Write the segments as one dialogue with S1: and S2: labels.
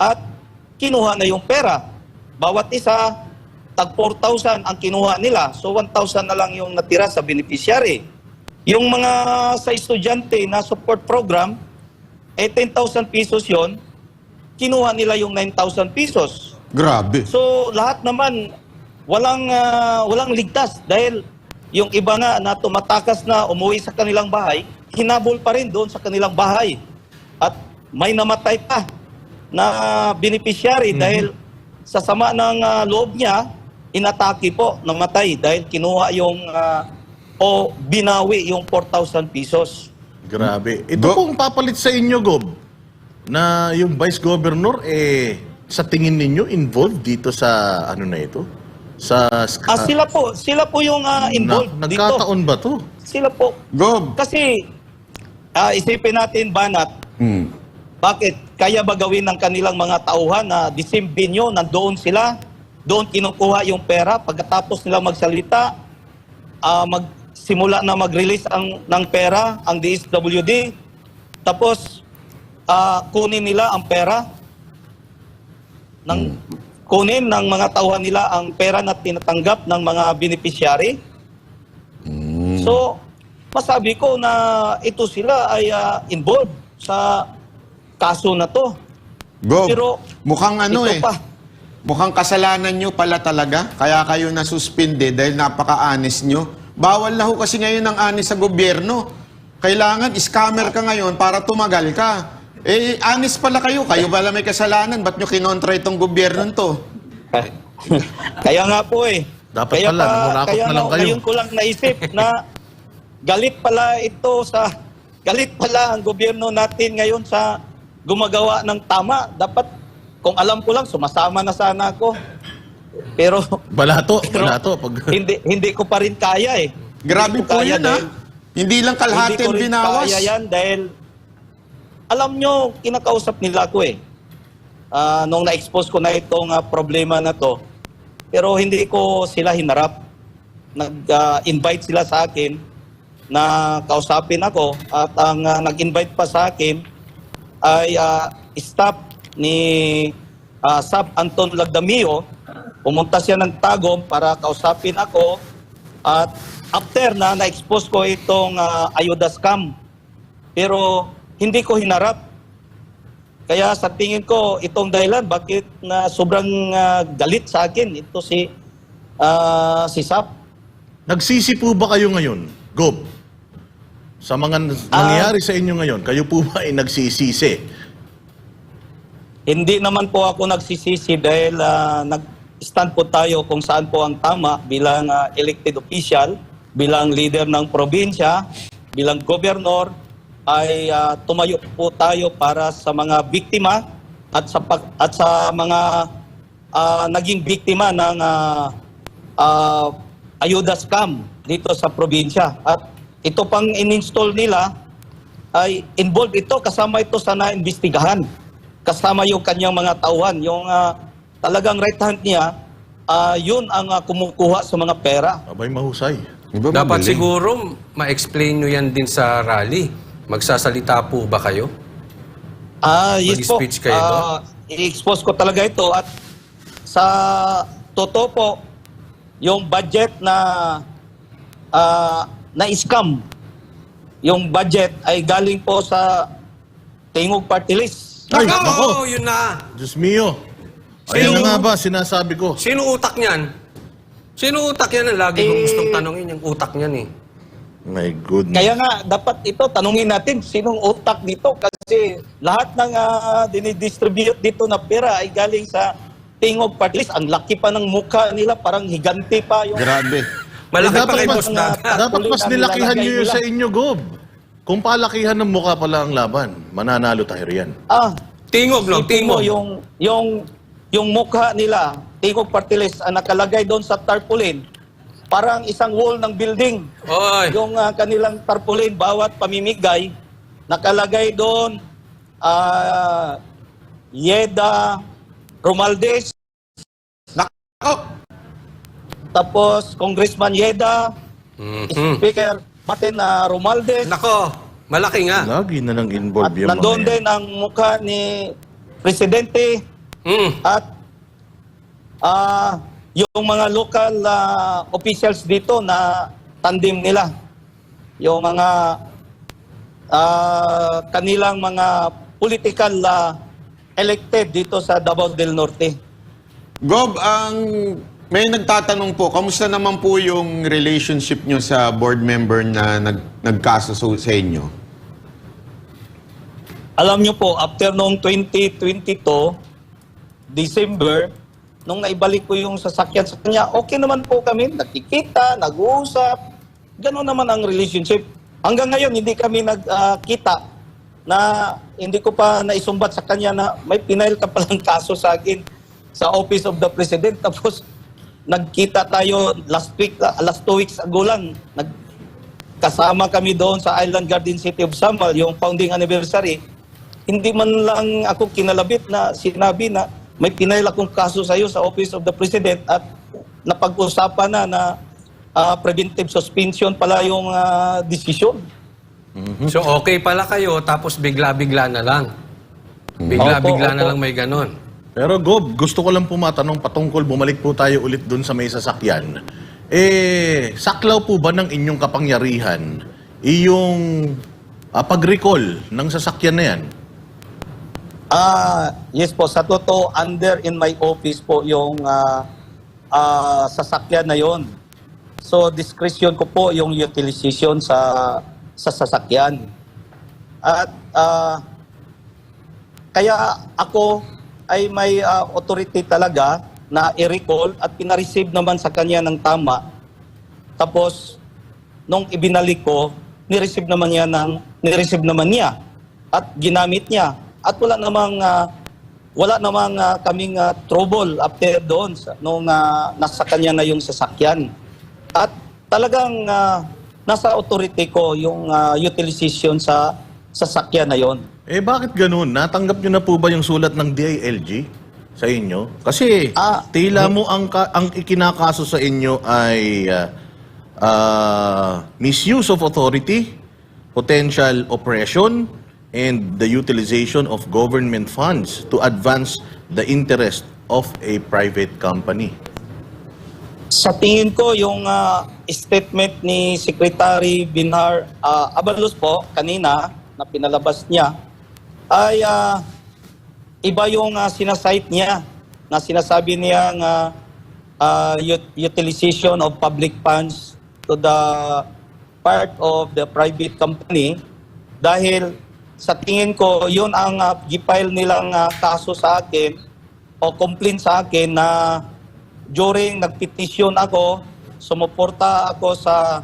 S1: at kinuha na yung pera. Bawat isa, tag 4,000 ang kinuha nila. So 1,000 na lang yung natira sa beneficiary. Yung mga sa estudyante na support program, eh 10,000 pesos yon kinuha nila yung 9,000 pesos.
S2: Grabe.
S1: So lahat naman walang ah, walang ligtas dahil yung iba nga na tumatakas na umuwi sa kanilang bahay, hinabol pa rin doon sa kanilang bahay. At may namatay pa na beneficiary dahil sa sama ng ah, loob niya, inatake po, namatay dahil kinuha yung ah, o binawi yung 4,000 pesos.
S3: Grabe. Ito
S2: Go-
S3: pong papalit sa inyo, Gob, na yung Vice Governor, eh, sa tingin ninyo, involved dito sa, ano na ito? Sa...
S1: Ah, sila po, sila po yung ah, involved
S3: na,
S1: dito.
S3: nagkataon ba to?
S1: Sila po.
S2: Gob.
S1: Kasi ah, isipin natin, Banat,
S2: Hmm.
S1: Bakit? Kaya ba gawin ng kanilang mga tauhan na disimbinyo, nandoon sila, doon kinukuha yung pera, pagkatapos nila magsalita, ah, magsimula na mag-release ang, ng pera, ang DSWD, tapos ah, kunin nila ang pera, ng, kunin ng mga tauhan nila ang pera na tinatanggap ng mga beneficiary, So, masabi ko na ito sila ay ah, involved sa kaso na to.
S2: Gob.
S1: Pero,
S2: mukhang ano
S1: ito
S2: eh.
S1: pa.
S2: Mukhang kasalanan nyo pala talaga. Kaya kayo nasuspinde dahil napaka-honest nyo. Bawal na ho kasi ngayon ang honest sa gobyerno. Kailangan scammer ka ngayon para tumagal ka. Eh, honest pala kayo. Kayo pala may kasalanan. Ba't nyo kinontra itong gobyerno to?
S1: kaya nga po eh.
S3: Dapat
S1: kaya
S3: pala, nangurakot
S1: kaya
S3: na lang kayo.
S1: Ngayon ko lang naisip na galit pala ito sa galit pala ang gobyerno natin ngayon sa gumagawa ng tama. Dapat kung alam ko lang sumasama na sana ako. Pero
S3: Balato,
S1: Pero-
S3: balato. Pag...
S1: hindi hindi ko pa rin kaya eh.
S2: Grabe
S1: Hindi ko
S2: po
S1: kaya
S2: yun ha.
S1: dahil-
S2: Hindi lang kalahati
S1: Hindi ko
S2: ang
S1: rin
S2: binawas.
S1: kaya yan dahil alam nyo, kinakausap nila ako eh. Ah, nung na-expose ko na itong ah, problema na to. Pero hindi ko sila hinarap. Nag-invite sila sa akin na kausapin ako at ang ah, nag-invite pa sa akin ay ah, staff ni ah, Sab Anton Lagdamio. Pumunta siya ng Tagum para kausapin ako at after na na-expose ko itong ah, ayuda scam. Pero hindi ko hinarap. Kaya sa tingin ko itong dahilan bakit na sobrang ah, galit sa akin ito si ah, si Sap.
S3: Nagsisi po ba kayo ngayon, Gob? Sa mga
S1: Ah.
S3: nangyayari sa inyo ngayon, kayo po ba ay nagsisisi?
S1: Hindi naman po ako nagsisisi dahil ah, nag-stand po tayo kung saan po ang tama bilang ah, elected official, bilang leader ng probinsya, bilang gobernador, ay ah, tumayo po tayo para sa mga biktima at sa pag- at sa mga ah, naging biktima ng ah, ah, ayuda scam dito sa probinsya. At ito pang in-install nila ay involved ito, kasama ito sa naimbestigahan. Kasama yung kanyang mga tauhan, yung ah, talagang right hand niya, ah, yun ang ah, kumukuha sa mga pera.
S3: Abay, mahusay.
S2: Iba
S4: Dapat siguro ma-explain nyo yan din sa rally. Magsasalita po ba kayo?
S1: Ah, yes po.
S4: Kayo?
S1: Ah, I-expose ko talaga ito at sa totoo po, yung budget na ah, na scam, yung budget ay galing po sa Tingog Party List.
S3: Ay,
S4: Nako,
S3: nako!
S4: yun na.
S3: Diyos mio!
S4: Sino-
S3: Ayan na nga ba, sinasabi ko.
S4: Sino utak niyan? Sino utak yan? Ang lagi kong
S1: Eh,
S4: gustong tanongin yung utak niyan eh.
S3: My goodness.
S1: Kaya nga, dapat ito, tanungin natin sinong utak dito kasi lahat ng uh, dinidistribute dito na pera ay galing sa Tingog Party List. Ang laki pa ng mukha nila, parang higanti pa yung...
S2: Grabe.
S4: Malaki
S3: Eh,
S4: pa kay
S3: mas-
S4: Boss Dagat.
S3: Dapat mas nilakihan nyo yun
S1: nila.
S3: sa inyo, Gob. Kung palakihan ng mukha pala ang laban, mananalo tayo riyan.
S1: Ah,
S4: Tingog lang, tingog.
S1: yung, yung, yung mukha nila, Tingog Party List, ang nakalagay doon sa tarpaulin, parang isang wall ng building.
S4: Oy,
S1: Yung ah, kanilang tarpaulin, bawat pamimigay, nakalagay doon, ah, Yeda, Romaldes,
S2: Nako.
S1: Tapos Congressman Yeda,
S4: Mhm.
S1: Speaker Martin ah, Romaldes,
S4: Nako, malaki nga.
S3: Lagi na lang
S1: at
S3: involved yung
S1: nandoon
S3: mga yan.
S1: din ang mukha ni Presidente
S4: Mm.
S1: At ah yung mga local ah, officials dito na tandem nila, yung mga ah, kanilang mga political ah, elected dito sa Davao del Norte.
S2: Gob, ang may nagtatanong po, kamusta naman po yung relationship nyo sa board member na nag, nagkaso sa inyo?
S1: Alam nyo po, after noong 2022, December, nung naibalik ko yung sasakyan sa kanya, okay naman po kami, nakikita, nag-uusap, gano'n naman ang relationship. Hanggang ngayon, hindi kami nagkita na hindi ko pa naisumbat sa kanya na may pinail ka palang kaso sa akin sa Office of the President. Tapos, nagkita tayo last week, last two weeks ago lang. Nag, kasama kami doon sa Island Garden City of Samal, yung founding anniversary. Hindi man lang ako kinalabit na sinabi na may pinail akong kaso sa iyo sa Office of the President at napag-usapan na na ah, preventive suspension pala yung ah, desisyon.
S4: So okay pala kayo, tapos bigla-bigla na lang. Bigla-bigla na lang may ganon.
S3: Pero Gob, gusto ko lang po matanong patungkol, bumalik po tayo ulit dun sa may sasakyan. Eh, saklaw po ba ng inyong kapangyarihan iyong ah, pag-recall ng sasakyan na yan?
S1: Ah, yes po, sa totoo, under in my office po yung ah, ah, sasakyan na yon. So, discretion ko po yung utilization sa sa sasakyan. At ah, kaya ako ay may ah, authority talaga na i-recall at pinareceive naman sa kanya ng tama. Tapos, nung ibinalik ko, nireceive naman niya ng nireceive naman niya at ginamit niya. At wala namang ah, wala namang ah, kaming ah, trouble after doon sa, nung ah, nasa kanya na yung sasakyan. At talagang ah, nasa authority ko yung ah, utilization sa sasakyan na yon.
S3: Eh, bakit ganun? Natanggap nyo na po ba yung sulat ng DILG sa inyo? Kasi
S1: Ah,
S3: tila mo ang, ka- ang ikinakaso sa inyo ay ah, ah, misuse of authority, potential oppression, and the utilization of government funds to advance the interest of a private company.
S1: Sa tingin ko, yung ah, statement ni Secretary Binhar ah, Abalos po kanina na pinalabas niya ay ah, iba yung uh, sinasite niya na sinasabi niya nga ah, ut- utilization of public funds to the part of the private company. Dahil sa tingin ko yun ang uh, gipile nilang ah, kaso sa akin o complaint sa akin na during nagpetisyon ako, sumuporta ako sa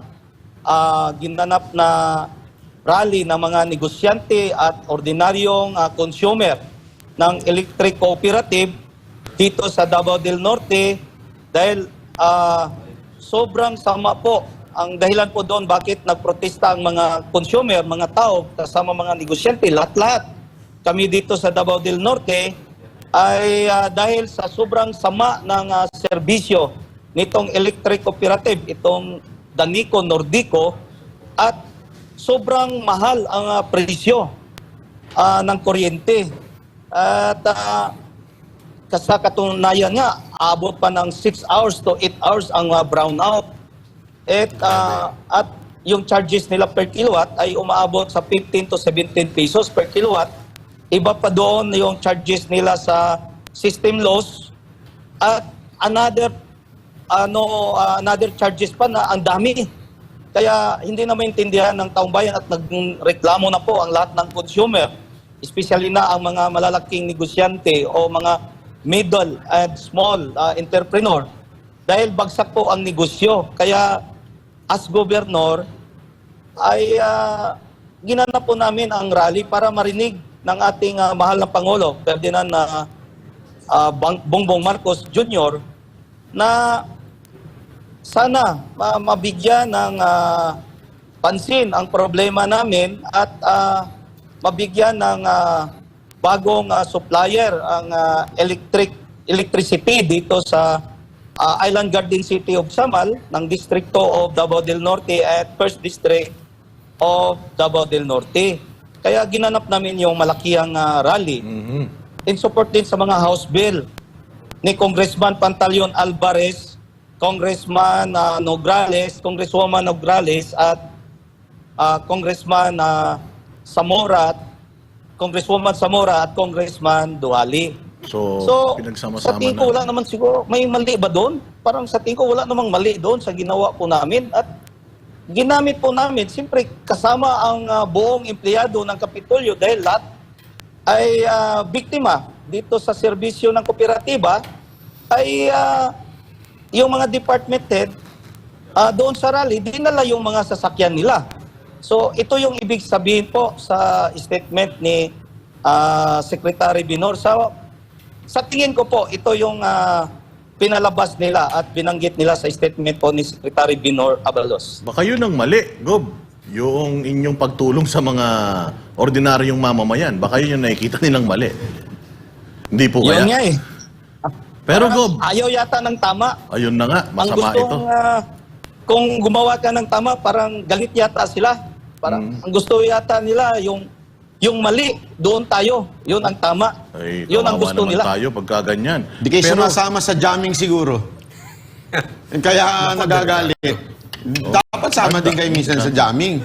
S1: ah, ginanap na rally ng mga negosyante at ordinaryong ah, consumer ng electric cooperative dito sa Davao del Norte dahil ah, sobrang sama po ang dahilan po doon bakit nagprotesta ang mga consumer, mga tao, kasama mga negosyante, lahat-lahat. Kami dito sa Davao del Norte ay ah, dahil sa sobrang sama ng ah, serbisyo nitong electric cooperative, itong Danico Nordico, at sobrang mahal ang ah, presyo ah, ng kuryente. At ah, sa katunayan nga, abot pa ng 6 hours to 8 hours ang ah, brownout. At, ah, at yung charges nila per kilowatt ay umaabot sa 15 to 17 pesos per kilowatt. Iba pa doon yung charges nila sa system loss at another ano ah, another charges pa na ang dami. Kaya hindi na maintindihan ng taong bayan at nagreklamo na po ang lahat ng consumer, especially na ang mga malalaking negosyante o mga middle and small ah, entrepreneur dahil bagsak po ang negosyo. Kaya as governor ay ah, ginanap po namin ang rally para marinig ng ating ah, mahal na Pangulo, Ferdinand na ah, Bang- Bongbong Marcos Jr. na sana ma- mabigyan ng ah, pansin ang problema namin at ah, mabigyan ng ah, bagong ah, supplier ang ah, electric electricity dito sa ah, Island Garden City of Samal ng distrito of Davao del Norte at First District of Davao del Norte. Kaya ginanap namin yung malakihang ah, rally.
S3: Mhm.
S1: in support din sa mga House Bill ni Congressman Pantaleon Alvarez, Congressman ah, Nograles, Congresswoman Nograles at ah, Congressman ah, Zamora, Congresswoman Zamora at Congressman Duali.
S3: So,
S1: So, sa
S3: pinagsama-sama
S1: tingin ko
S3: na.
S1: wala naman siguro, may mali ba doon? Parang sa tingin ko wala namang mali doon sa ginawa po namin. At ginamit po namin, siyempre kasama ang ah, buong empleyado ng Kapitolyo dahil lahat ay ah, biktima dito sa serbisyo ng kooperatiba ay ah, yung mga department head ah, doon sa rally, dinala yung mga sasakyan nila. So ito yung ibig sabihin po sa statement ni ah, Secretary Binor. Sa, sa tingin ko po, ito yung ah, pinalabas nila at binanggit nila sa statement po ni Secretary Binor Abalos.
S3: Baka yun ang mali, Gob. Yung inyong pagtulong sa mga ordinaryong mamamayan. Baka yun yung nakikita nilang mali. Hindi po kaya?
S1: Yun nga eh.
S3: Pero
S1: Parang
S3: Gob,
S1: Ayaw yata ng tama.
S3: ayun na nga,
S1: Ang
S3: masama
S1: gusto
S3: ito.
S1: kung gumawa ka ng tama, parang galit yata sila. Parang
S3: Mm.
S1: ang gusto yata nila yung yung mali, doon tayo. Yun ang tama.
S3: Ay,
S1: Yun ang
S3: kawawa
S1: gusto
S3: naman
S1: nila.
S3: tayo pagka ganyan.
S2: Di kayo
S3: Pero-
S2: sumasama sa jamming siguro. Kaya nagagalit. Dapat sama din kayo minsan sa jamming.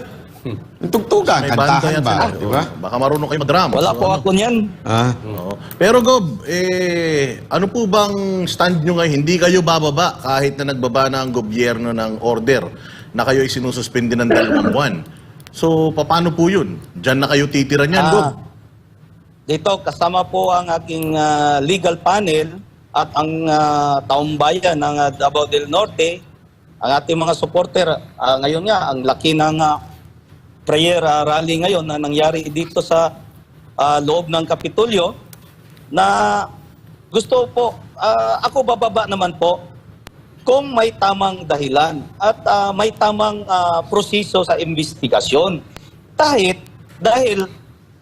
S2: Tugtugan, kantahan ba?
S3: sila.
S2: Di ba?
S3: Baka marunong kayo mag-drama.
S1: Wala
S3: So,
S1: po
S3: ano?
S1: ako niyan.
S2: Ah.
S3: Oo. Pero Gob, eh, ano po bang stand nyo ngayon? Hindi kayo bababa kahit na nagbaba na ang gobyerno ng order na kayo ay sinususpindi ng dalawang buwan. So, paano po yun? Diyan na kayo titira niyan, Gob?
S1: Ah, dito kasama po ang aking ah, legal panel at ang uh, taong bayan ng ah, Davao del Norte, ang ating mga supporter. Ah, ngayon nga, ang laki ng ah, prayer ah, rally ngayon na nangyari dito sa ah, loob ng Kapitolyo na gusto po, ah, ako bababa naman po kung may tamang dahilan at ah, may tamang ah, proseso sa investigasyon. Kahit dahil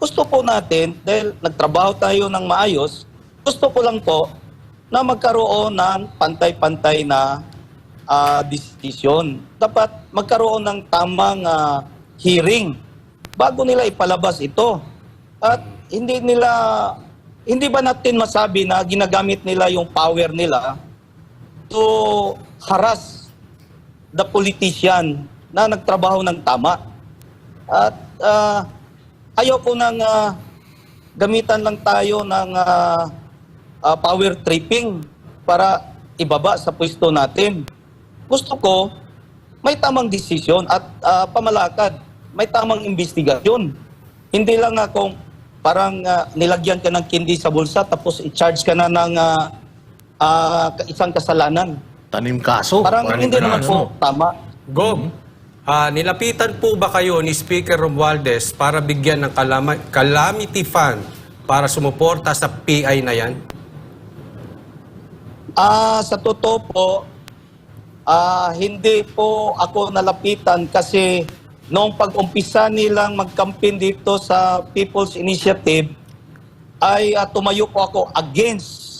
S1: gusto po natin, dahil nagtrabaho tayo ng maayos, gusto ko lang po na magkaroon ng pantay-pantay na ah, desisyon. Dapat magkaroon ng tamang ah, hearing bago nila ipalabas ito. At hindi nila hindi ba natin masabi na ginagamit nila yung power nila to harass the politician na nagtrabaho ng tama. At ah, ayoko nang ah, gamitan lang tayo ng ah, ah, power tripping para ibaba sa pwesto natin. Gusto ko may tamang desisyon at ah, pamalakad, may tamang investigasyon. Hindi lang nga kung parang ah, nilagyan ka ng kindi sa bulsa tapos i-charge ka na ng ah, ah, isang kasalanan.
S3: Tanim kaso.
S1: Parang
S3: Tanim
S1: hindi naman po tama.
S4: Gob, ah, nilapitan po ba kayo ni Speaker Romualdez para bigyan ng kalama- calamity fund para sumuporta sa PI na yan?
S1: Ah, sa totoo po, ah, hindi po ako nalapitan kasi noong pag-umpisa nilang mag-campaign dito sa People's Initiative, ay ah, tumayo po ako against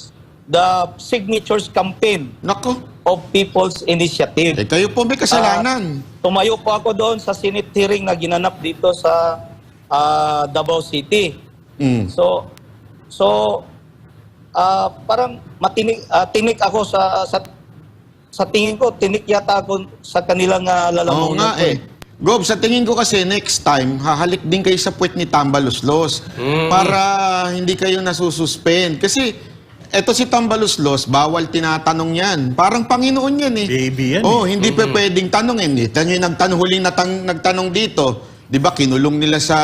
S1: the signatures campaign
S2: Nako,
S1: of People's Initiative.
S2: eh, kayo po may kasalanan.
S1: Tumayo po ako doon sa Senate hearing na ginanap dito sa ah, Davao City.
S2: Mm.
S1: So so ah, parang matinik ah, tinik ako sa sa sa tingin ko tinik yata ako sa kanilang uh,
S2: Oo
S1: lalamunan
S2: nga
S1: ko
S2: eh. Gob, sa tingin ko kasi next time, hahalik din kayo sa puwet ni Tambaluslos para hindi kayo nasususpend. Kasi eto si Tambaluslos, bawal tinatanong yan. Parang Panginoon yan eh.
S3: Baby yan
S2: Oh, hindi pa pwedeng tanongin eh. Tanyo yung nagtanong, huling natang, nagtanong dito, 'di ba kinulong nila sa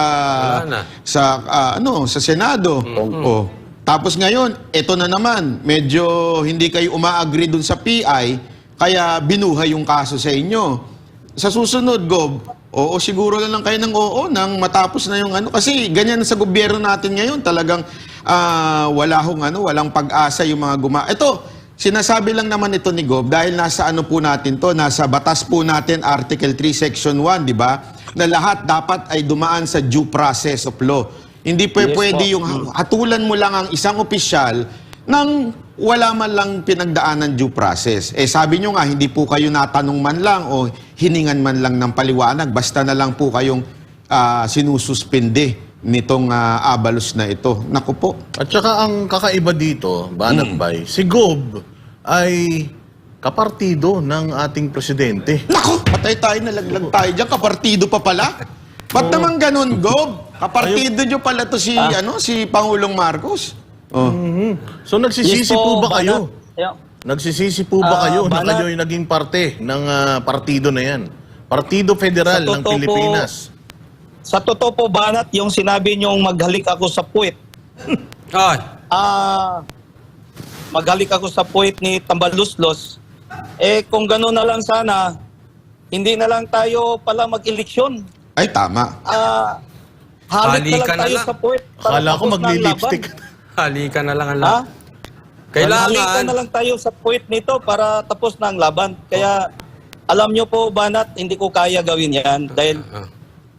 S2: sa ah, ano, sa Senado. Oh. Tapos ngayon, ito na naman, medyo hindi kayo umaagree dun sa PI, kaya binuhay yung kaso sa inyo. Sa susunod, Gob, oo, siguro na lang kayo ng oo nang matapos na yung ano. Kasi ganyan sa gobyerno natin ngayon, talagang ah, wala hong ano, walang pag-asa yung mga guma... Ito, sinasabi lang naman ito ni Gob dahil nasa ano po natin to, nasa batas po natin, Article 3, Section 1, di ba? Na lahat dapat ay dumaan sa due process of law. Hindi po
S1: Yes
S2: pwede
S1: po.
S2: yung hatulan mo lang ang isang opisyal nang wala man lang pinagdaanan due process. Eh sabi nyo nga, hindi po kayo natanong man lang o hiningan man lang ng paliwanag. Basta na lang po kayong ah, sinususpinde nitong ah, Abalos na ito. Naku po.
S3: At saka ang kakaiba dito, Banat Bay, si Gob ay kapartido ng ating presidente.
S2: Naku, patay tayo, nalaglag tayo dyan. Kapartido pa pala. Ba't naman ganun, Gob? Kapartido nyo pala to si, ano, si Pangulong Marcos. Oh.
S3: So nagsisisi
S1: Yes
S3: po ba kayo?
S1: Banat. Yeah.
S3: Nagsisisi po ba
S1: Ah,
S3: kayo na
S1: Banat.
S3: kayo ay naging parte ng ah, partido na yan? Partido Federal
S1: Sa
S3: ng
S1: totoo po,
S3: Pilipinas.
S1: Sa totoo po, Banat, yung sinabi niyong maghalik ako sa puwet,
S4: Ay,
S1: ah, maghalik ako sa puwet ni Tambaluslos, eh kung gano'n na lang sana, hindi na lang tayo pala mag-eleksyon.
S2: Ay, tama.
S1: Ah, halik na
S4: Halikan
S1: lang
S4: na
S1: tayo
S4: lang.
S1: sa puwet. para
S3: Akala ko
S1: tapos na ang
S3: magli-lipstick.
S4: Halika na lang ang
S1: Ha?
S4: lahat.
S1: Halikan
S4: Kailangan,
S1: na lang tayo sa puwet nito para tapos na ang laban. Kaya alam nyo po, Banat, hindi ko kaya gawin yan dahil
S4: Ah.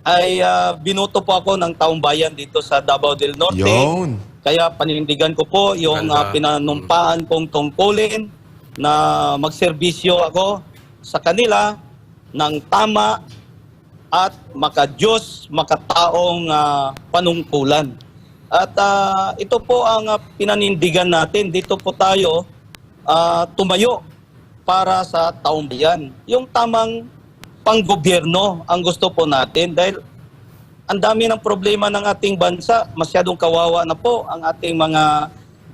S1: ay ah, binoto po ako ng taong bayan dito sa Davao del Norte.
S2: Yun.
S1: Kaya panindigan ko po yung ah, pinanumpaan kong tungkulin na magserbisyo ako sa kanila ng tama at makadiyos, makataong ah, panungkulan. At ah, ito po ang ah, pinanindigan natin. Dito po tayo ah, tumayo para sa taong bayan. Yung tamang panggobyerno ang gusto po natin dahil ang dami ng problema ng ating bansa. Masyadong kawawa na po ang ating mga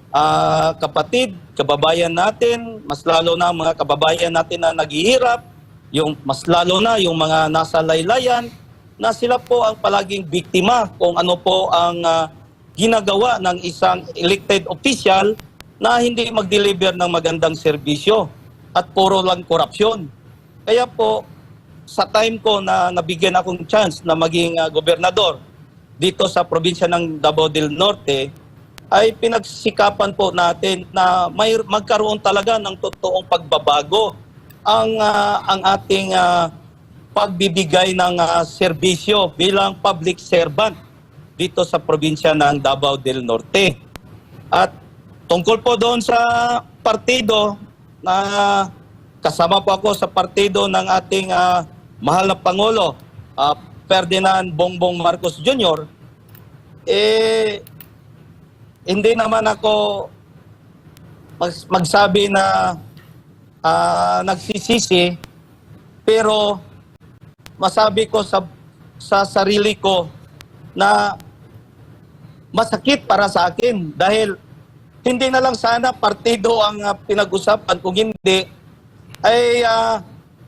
S1: ah, kapatid, kababayan natin, mas lalo na ang mga kababayan natin na naghihirap, yung mas lalo na yung mga nasa laylayan, na sila po ang palaging biktima kung ano po ang ah, ginagawa ng isang elected official na hindi mag-deliver ng magandang serbisyo at puro lang korupsyon. Kaya po, sa time ko na nabigyan akong chance na maging ah, gobernador dito sa probinsya ng Davao del Norte, ay pinagsikapan po natin na may magkaroon talaga ng totoong pagbabago ang ah, ang ating ah, pagbibigay ng ah, serbisyo bilang public servant dito sa probinsya ng Davao del Norte. At tungkol po doon sa partido na kasama po ako sa partido ng ating ah, mahal na Pangulo, ah, Ferdinand Bongbong Marcos Jr., eh, hindi naman ako mag- magsabi na ah, nagsisisi, pero masabi ko sa, sa sarili ko na masakit para sa akin dahil hindi na lang sana partido ang ah, pinag-usapan kung hindi ay ah,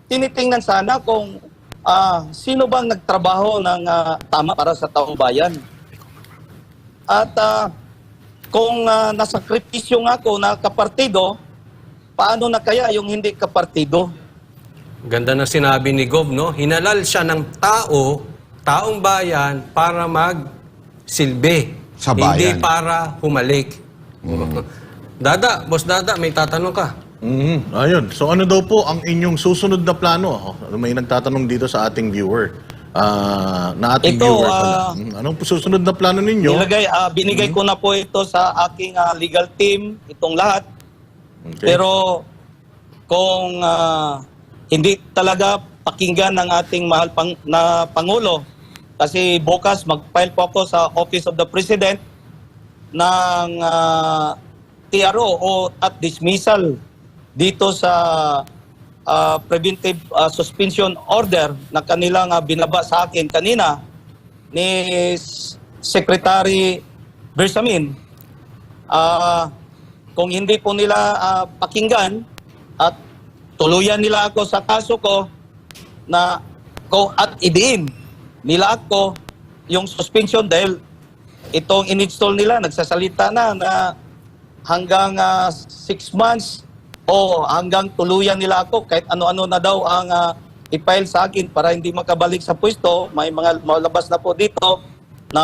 S1: tinitingnan sana kung ah, sino bang nagtrabaho ng ah, tama para sa taong bayan. At ah, kung uh, nasakripisyo nga ako na kapartido, paano na kaya yung hindi kapartido?
S4: Ganda ng sinabi ni Gob, no? Hinalal siya ng tao, taong bayan, para magsilbi.
S2: Sa bayan.
S4: Hindi para humalik. Dada, boss Dada, may tatanong ka.
S3: Mhm. Ayun. So ano daw po ang inyong susunod na plano? Oh, May nagtatanong dito sa ating viewer. Ah, na ating
S1: Ito,
S3: viewer pala. Mhm. Anong susunod na plano ninyo?
S1: Nilagay, ah, binigay ko na po ito sa aking ah, legal team, itong lahat.
S3: Okay.
S1: Pero kung ah, hindi talaga pakinggan ng ating mahal pang, na Pangulo, kasi bukas mag-file po ako sa Office of the President ng ah, TRO o at dismissal dito sa ah, preventive ah, suspension order na kanilang ah, binaba sa akin kanina ni Secretary Bersamin. Ah, kung hindi po nila ah, pakinggan at tuluyan nila ako sa kaso ko na ko at idiin nila ako yung suspension dahil itong in-install nila nagsasalita na na hanggang ah, six months o hanggang tuluyan nila ako kahit ano-ano na daw ang ah, i-file sa akin para hindi makabalik sa pwesto. May mga malabas na po dito na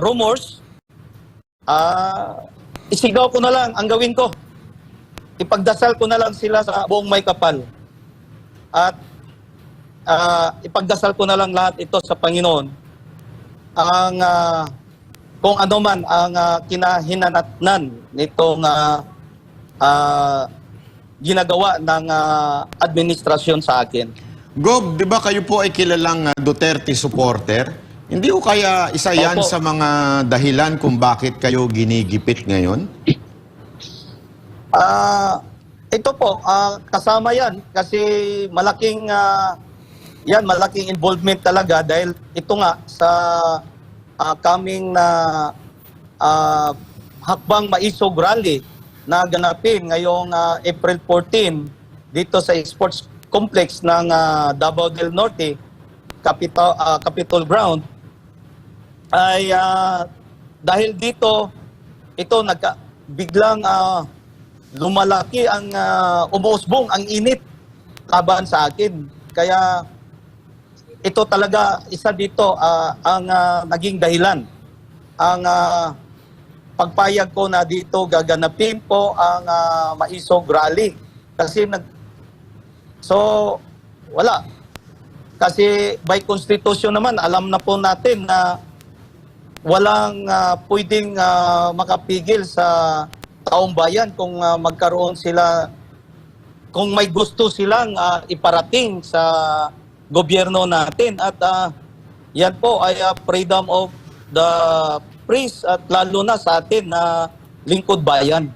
S1: rumors. Ah, isigaw ko na lang ang gawin ko. Ipagdasal ko na lang sila sa buong may kapal. At ah, ipagdasal ko na lang lahat ito sa Panginoon. Ang ah, kung ano man ang ah, kinahinanatnan nitong ah, ah, ginagawa ng ah, administrasyon sa akin.
S2: Gob, di ba kayo po ay kilalang Duterte supporter? Hindi ko kaya isa yan
S1: Opo.
S2: sa mga dahilan kung bakit kayo ginigipit ngayon?
S1: Ah, ito po, ah, kasama yan kasi malaking ah, yan malaking involvement talaga dahil ito nga sa ah, coming na ah, hakbang maisog rally na ganapin ngayong ah, April 14 dito sa sports complex ng ah, Davao del Norte Capitol ah, Capitol Ground ay ah, dahil dito ito nagka biglang ah, lumalaki ang uh, umuusbong ang init laban sa akin. Kaya ito talaga isa dito ah, ang ah, naging dahilan. Ang ah, pagpayag ko na dito gaganapin po ang ah, maisog rally. Kasi nag So wala. Kasi by constitution naman alam na po natin na walang ah, pwedeng ah, makapigil sa taong bayan kung ah, magkaroon sila kung may gusto silang ah, iparating sa gobyerno natin at ah, yan po ay ah, freedom of the press at lalo na sa atin na lingkod bayan.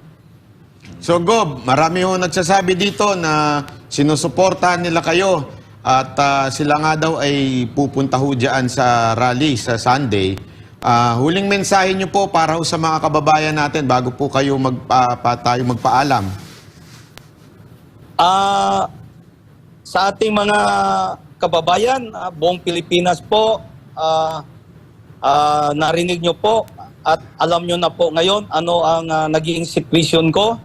S2: So Gob, marami ho nagsasabi dito na sinusuportahan nila kayo at ah, sila nga daw ay pupunta ho dyan sa rally sa Sunday. Ah, huling mensahe nyo po para sa mga kababayan natin bago po kayo magpa, pa, tayo magpaalam.
S1: Ah, sa ating mga kababayan, ah, buong Pilipinas po, ah, ah, narinig nyo po at alam nyo na po ngayon ano ang ah, naging situation ko.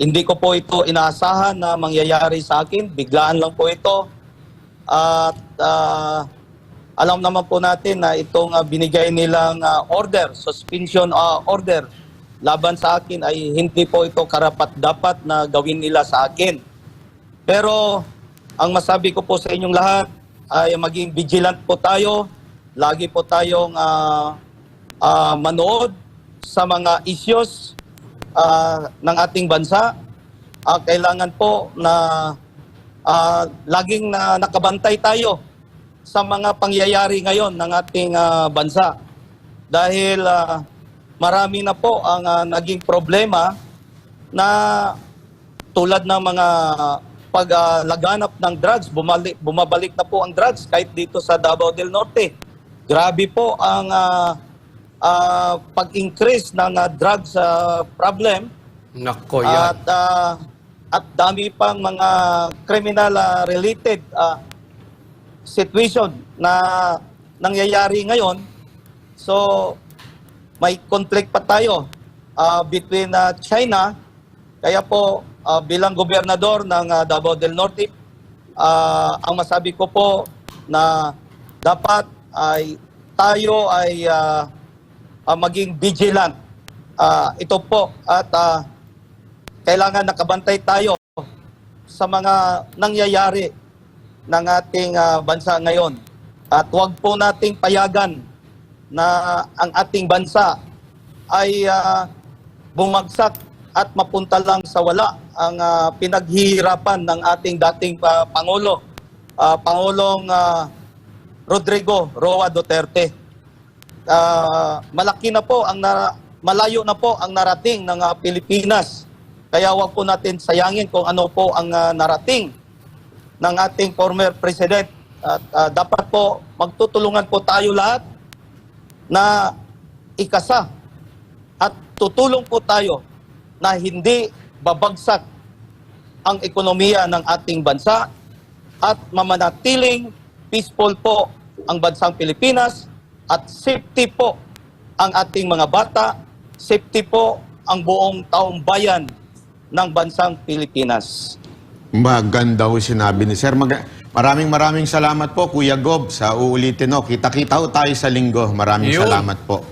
S1: Hindi ko po ito inaasahan na mangyayari sa akin. Biglaan lang po ito. At ah, alam naman po natin na itong ah, binigay nilang ah, order, suspension ah, order, laban sa akin ay hindi po ito karapat dapat na gawin nila sa akin. Pero ang masabi ko po sa inyong lahat ay maging vigilant po tayo. Lagi po tayong ah, ah, manood sa mga issues ah, ng ating bansa. Ah, kailangan po na ah, laging na nakabantay tayo sa mga pangyayari ngayon ng ating ah, bansa. Dahil ah, marami na po ang ah, naging problema na tulad ng mga paglaganap ng drugs, bumalik, bumabalik na po ang drugs kahit dito sa Davao del Norte. Grabe po ang ah, ah, pag-increase ng ah, drugs ah, problem
S4: Nako yan.
S1: at ah, at dami pang mga criminal ah, related ah, situation na nangyayari ngayon. So may conflict pa tayo ah, between ah, China kaya po ah, bilang gobernador ng ah, Davao del Norte ah, ang masabi ko po na dapat ay tayo ay ah, ah, maging vigilant. Ah, ito po at ah, kailangan nakabantay tayo sa mga nangyayari ng ating ah, bansa ngayon. At huwag po nating payagan na ang ating bansa ay ah, bumagsak at mapunta lang sa wala ang ah, pinaghihirapan ng ating dating ah, Pangulo, ah, Pangulong ah, Rodrigo Roa Duterte. Ah, malaki na po ang nara- malayo na po ang narating ng ah, Pilipinas. Kaya wag po natin sayangin kung ano po ang ah, narating ng ating former president. At ah, dapat po magtutulungan po tayo lahat na ikasa at tutulong po tayo na hindi babagsak ang ekonomiya ng ating bansa at mamanatiling peaceful po ang bansang Pilipinas at safety po ang ating mga bata, safety po ang buong taong bayan ng bansang Pilipinas.
S2: Maganda ho sinabi ni Sir. Mag- maraming maraming salamat po, Kuya Gob, sa uulitin ho. Kita-kita ho tayo sa linggo. Maraming
S4: Yun.
S2: salamat po.